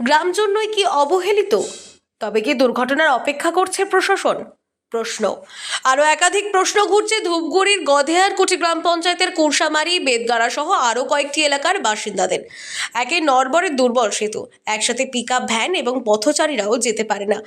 গ্রাম জন্যই কি অবহেলিত? তবে কি দুর্ঘটনার অপেক্ষা করছে প্রশাসন? প্রশ্ন। আরও একাধিক প্রশ্ন ঘুরছে ধূপগুড়ির গধেয়ার কুটি গ্রাম পঞ্চায়েতের কুরসামারি বেদগাড়া সহ আরও কয়েকটি এলাকার বাসিন্দাদের। একে নরবরের দুর্বল সেতু। একসাথে পিক ভ্যান এবং পথচারীরাও যেতে পারে না।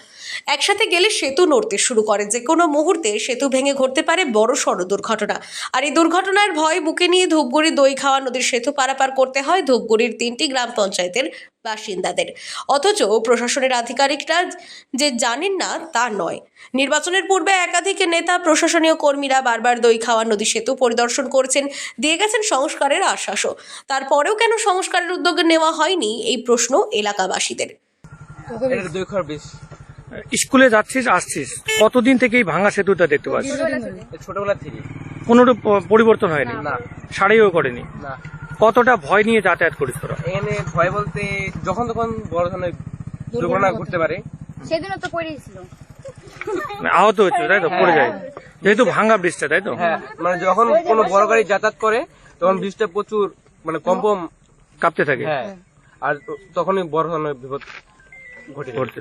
একসাথে গেলে সেতু নড়তে শুরু করে। যে কোনো মুহূর্তে সেতু ভেঙে ঘটতে পারে বড় সড় দুর্ঘটনা। আর এই দুর্ঘটনার ভয় বুকে নিয়ে ধূপগুড়ি দই খাওয়া নদীর সেতু পারাপার করতে হয় ধূপগুড়ির তিনটি গ্রাম পঞ্চায়েতের বাসিন্দাদের। অথচ প্রশাসনের আধিকারিকরা যে জানেন না তা নয়। নির্বাচনের পূর্বে একাধিক নেতা প্রশাসনীয় কর্মীরা বারবার দই খাওয়া নদী সেতু পরিদর্শন করেছেন দিয়ে গেছেন সংস্কারের আশ্বাসও। তারপরেও কেন সংস্কারের উদ্যোগ নেওয়া হয়নি এই প্রশ্ন এলাকাবাসীদের। স্কুলে যাচ্ছিস আসছিস? কতদিন থেকে এই ভাঙা সেতুটা দেখতে পাচ্ছিস ছোটবেলা থেকে। প- পরিবর্তন হয়নি? না। সারিও করেনি না। কতটা ভয় নিয়ে যাতায়াত করিস তোরা? এখানে ভয় বলতে যখন তখন বড় ধরনের দুর্ঘটনা ঘটতে পারে। সেদিনও তো পড়েছিল মানে আহত হচ্ছে তাই তো? পড়ে যায়। যেহেতু ভাঙা ব্রিজটা তাই তো? হ্যাঁ মানে যখন কোনো বড় গাড়ি যাতায়াত করে তখন বৃষ্টিটা প্রচুর মানে কম্পম কাঁপতে থাকে। হ্যাঁ আর তখনই বড় ধরনের বিপদ ঘটে ঘটতে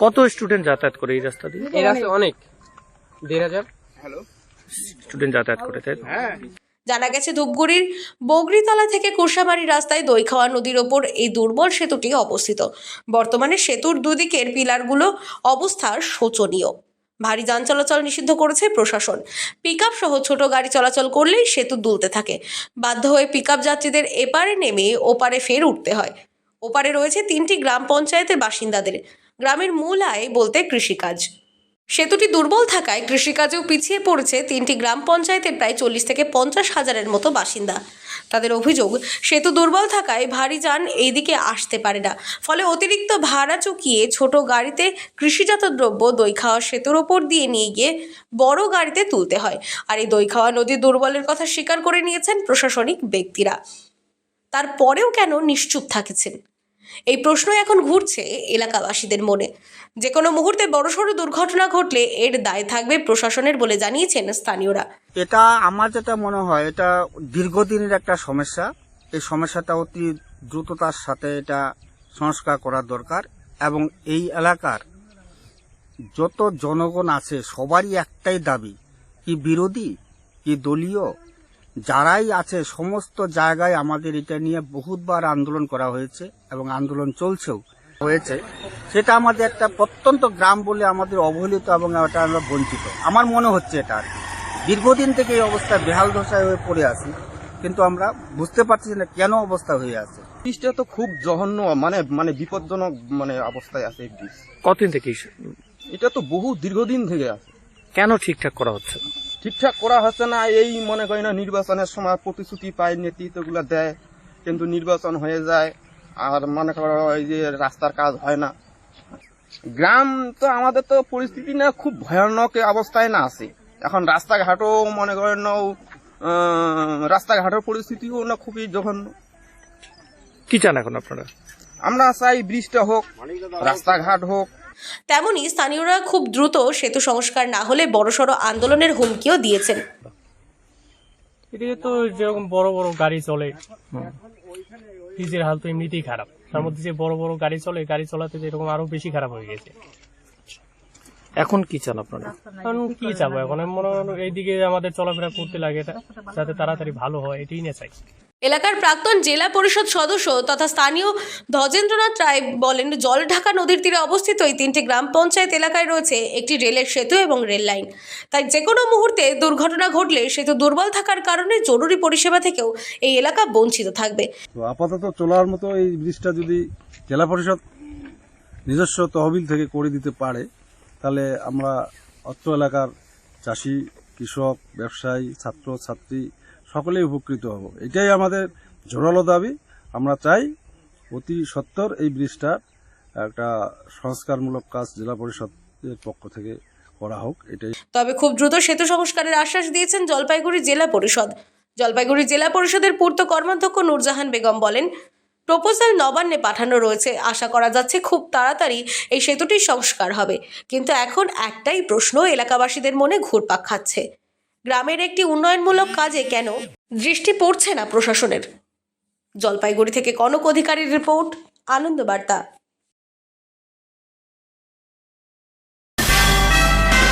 কত স্টুডেন্ট যাতায়াত করে এই রাস্তা দিয়ে? এই রাস্তায় অনেক। দেড় হাজার। হ্যালো। স্টুডেন্ট যাতায়াত করে তাই তো? জানা গেছে, ধূপগুড়ির বগরিতলা থেকে কুরসামারি রাস্তায় দইখাওয়া নদীর ওপর এই দুর্বল সেতুটি অবস্থিত। বর্তমানে সেতুর দুদিকের পিলারগুলো অবস্থা শোচনীয়। ভারী যান চলাচল নিষিদ্ধ করেছে প্রশাসন। পিক সহ ছোট গাড়ি চলাচল করলেই সেতু দুলতে থাকে। বাধ্য হয়ে পিক যাত্রীদের এপারে নেমে ওপারে ফের উঠতে হয়। ওপারে রয়েছে তিনটি গ্রাম পঞ্চায়েতের বাসিন্দাদের। গ্রামের মূল আয় বলতে কৃষিকাজ। সেতুটি দুর্বল থাকায় কৃষিকাজেও পিছিয়ে পড়েছে তিনটি গ্রাম পঞ্চায়েতের প্রায় চল্লিশ থেকে পঞ্চাশ হাজারের মতো বাসিন্দা। তাদের অভিযোগ, সেতু দুর্বল থাকায় ভারী যান এইদিকে আসতে পারে না। ফলে অতিরিক্ত ভাড়া চুকিয়ে ছোট গাড়িতে কৃষিজাত দ্রব্য, দই খাওয়া সেতুর ওপর দিয়ে নিয়ে গিয়ে বড় গাড়িতে তুলতে হয়। আর এই দই খাওয়া নদী দুর্বলের কথা স্বীকার করে নিয়েছেন প্রশাসনিক ব্যক্তিরা। তারপরেও কেন নিশ্চুপ থাকেছেন? এই প্রশ্ন এখন ঘুরছে এলাকাবাসীদের মনে। যে কোনো মুহূর্তে বড়সড় দুর্ঘটনা ঘটলে এর দায় থাকবে প্রশাসনের বলে জানিয়েছেন স্থানীয়রা। এটা আমার যেটা মনে হয়, এটা দীর্ঘদিনের একটা সমস্যা। এই সমস্যাটা অতি দ্রুততার সাথে এটা সংস্কার করা দরকার এবং এই এলাকার যত জনগণ আছে, সবারই একটাই দাবি, কি বিরোধী, কি দলীয় যারাই আছে সমস্ত জায়গায় আমাদের এটা নিয়ে বহুতবার আন্দোলন করা হয়েছে এবং আন্দোলন চলছেও হয়েছে। সেটা আমাদের একটা প্রত্যন্ত গ্রাম বলে আমাদের অবহেলিত এবং এটা আমরা বঞ্চিত। আমার মনে হচ্ছে এটা আর দীর্ঘদিন থেকে এই অবস্থা বেহাল দশায় হয়ে পড়ে আছি কিন্তু আমরা বুঝতে পারছি না কেন অবস্থা হয়ে আছে। ব্রিজটা তো খুব জঘন্য মানে মানে বিপজ্জনক মানে অবস্থায় আছে এই ব্রিজ। কতদিন থেকে এটা তো বহু দীর্ঘদিন থেকে আছে। কেন ঠিকঠাক করা হচ্ছে না? ঠিকঠাক করা হচ্ছে না এই মনে করি না নির্বাচনের সময় প্রতিশ্রুতি পায় নেতৃত্বগুলো দেয় কিন্তু নির্বাচন হয়ে যায় আর মনে করো এই যে রাস্তার কাজ হয় না। গ্রাম তো আমাদের তো পরিস্থিতি না খুব ভয়ানক অবস্থায় না আছে। এখন রাস্তাঘাটও মনে করেন না রাস্তাঘাটের পরিস্থিতিও না খুবই যখন কি চান এখন আপনারা? আমরা চাই ব্রিজটা হোক রাস্তাঘাট হোক তেমনি স্থানীয়রা খুব দ্রুত সেতু সংস্কার না হলে বড়সড় আন্দোলনের হুমকিও দিয়েছেন। এদিকে তো যেরকম বড় বড় গাড়ি চলে ব্রিজের হাল তো এমনিতেই খারাপ। তার মধ্যে যে বড় বড় গাড়ি চলে গাড়ি চলাতে তো এরকম আরও বেশি খারাপ হয়ে গেছে। এখন কি চান আপনারা? কারণ কি চাবো? এখন মনে হয় এইদিকে আমাদের চলাফেরা করতে লাগে এটা যাতে তাড়াতাড়ি ভালো হয় এটাই নিয়ে চাই। এলাকার প্রাক্তন জেলা পরিষদ সদস্য তথা স্থানীয় ধজেন্দ্রনাথ রায় বলেন জলঢাকা নদীর তীরে অবস্থিত এই তিনটি গ্রাম পঞ্চায়েত এলাকায় রয়েছে একটি রেলের সেতু এবং রেল লাইন। তাই যে কোনো মুহূর্তে দুর্ঘটনা ঘটলে সেতু দুর্বল থাকার কারণে জরুরি পরিষেবা থেকেও এই এলাকা বঞ্চিত থাকবে। আপাতত চলার মতো এই ব্রিজটা যদি জেলা পরিষদ নিজস্ব তহবিল থেকে করে দিতে পারে, তাহলে আমরা অত্র এলাকার চাষি, কৃষক, ব্যবসায়ী, ছাত্র, ছাত্রী সকলেই উপকৃত হব। এটাই আমাদের জোরালো দাবি। আমরা চাই অতি সত্তর এই ব্রিজটার একটা সংস্কারমূলক কাজ জেলা পরিষদের পক্ষ থেকে করা হোক, এটাই। তবে খুব দ্রুত সেতু সংস্কারের আশ্বাস দিয়েছেন জলপাইগুড়ি জেলা পরিষদ। জলপাইগুড়ি জেলা পরিষদের পূর্ত কর্মাধ্যক্ষ নূরজাহান বেগম বলেন, প্রপোজাল নবান্নে পাঠানো রয়েছে। আশা করা যাচ্ছে খুব তাড়াতাড়ি এই সেতুটির সংস্কার হবে। কিন্তু এখন একটাই প্রশ্ন এলাকাবাসীদের মনে ঘুরপাক খাচ্ছে। গ্রামের একটি উন্নয়নমূলক কাজে কেন দৃষ্টি পড়ছে না প্রশাসনের? জলপাইগুড়ি থেকে কনক অধিকারীর রিপোর্ট, আনন্দবার্তা।